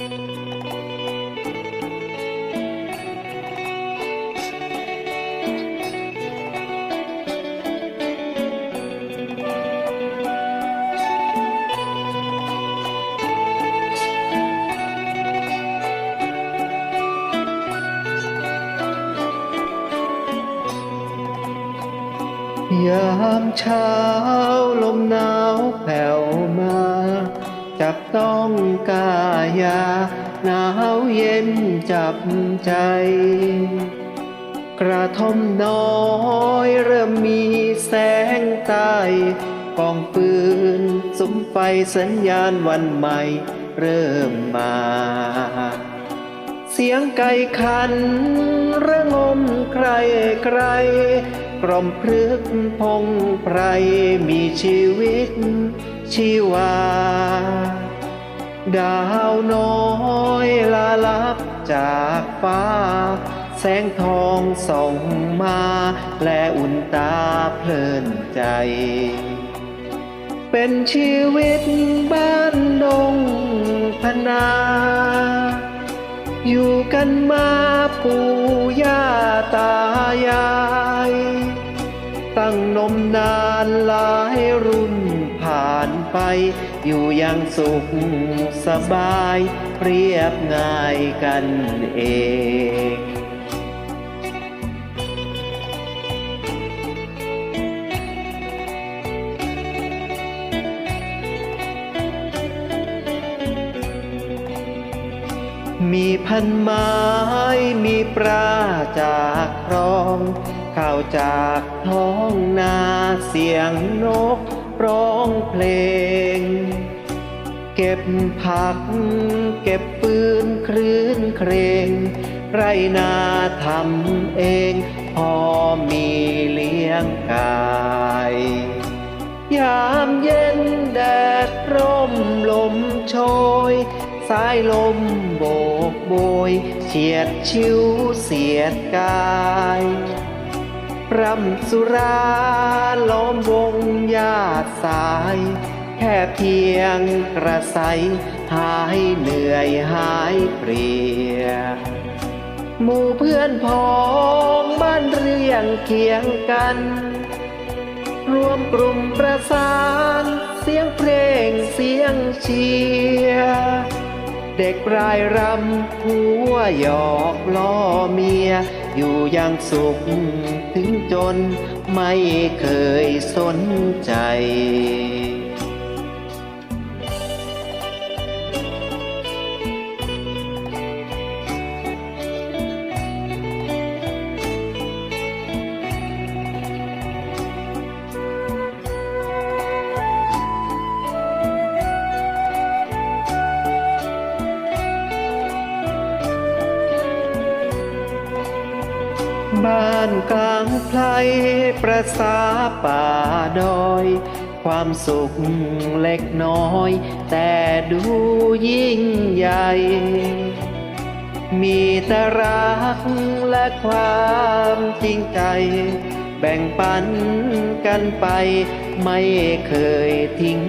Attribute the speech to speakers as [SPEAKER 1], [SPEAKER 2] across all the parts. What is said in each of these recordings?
[SPEAKER 1] ยามเช้าลมหนาวแผ่วมา จับต้องกายาหนาวเย็นจับใจ กระท่อมน้อยเริ่มมีแสงใต้กองปืนสุมไฟสัญญาณวันใหม่เริ่มมา เสียงไก่ขันระงมใครใครกล่อมพรึกพงไพรมีชีวิต ชีวา ดาวน้อยลาลับจากฟ้า แสงทองส่องมา และอุ่นตาเพลินใจ เป็นชีวิตบ้านดงพนา อยู่กันมาปู่ย่าตายาย ตั้งนมนานลา ไป อยู่อยังสุขสบายเรียบง่ายกันเองมีพันไม้มีปลาจากคลอง ข้าวจากท้องนาเสียงนก ร้องเพลง เก็บผัก เก็บปืนคลื่นเครงไรนาทำเอง พอมีเลี้ยงกาย ยามเย็นแดดร่มลมโชย สายลมโบกโบย เฉียดชิวเสียดกาย รำสุราล้อมวงญาติสาย แค่เพียงกระใสหายเหนื่อยหายเพลียหมู่เพื่อนพ้องบ้านเรียงเคียงกัน รวมกลุ่มประสานเสียงเพลงเสียงเชียร์เด็กรายรำหัวหยอกล้อเมีย อยู่อยังสุขถึงจนไม่เคยสนใจ บ้านกลางไพรประสาป่าดอย ความสุขเล็กน้อย แต่ดูยิ่งใหญ่ มีแต่รักและความจริงใจ แบ่งปันกันไป ไม่เคยทิ้ง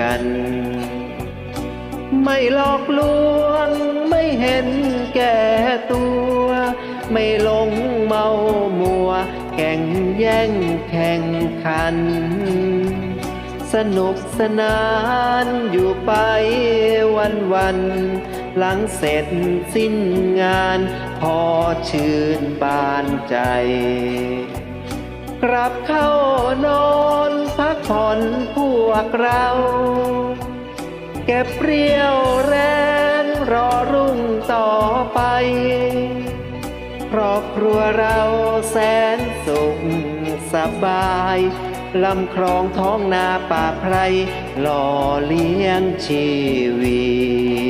[SPEAKER 1] กัน ไม่หลอกลวงไม่เห็นแก่ตัว ไม่หลงเมามัว แข่งแย่งแข่งขัน สนุกสนานอยู่ไปวันวันหลังเสร็จสิ้นงาน พอชื่นบานใจ กลับเข้านอนพักผ่อนพวกเรา เก็บเปรี้ยวแรงรอรุ่งต่อไป ครอบครัวเราแสนสุขสบายลำคลองท้องนาป่าไพรหล่อเลี้ยงชีวิต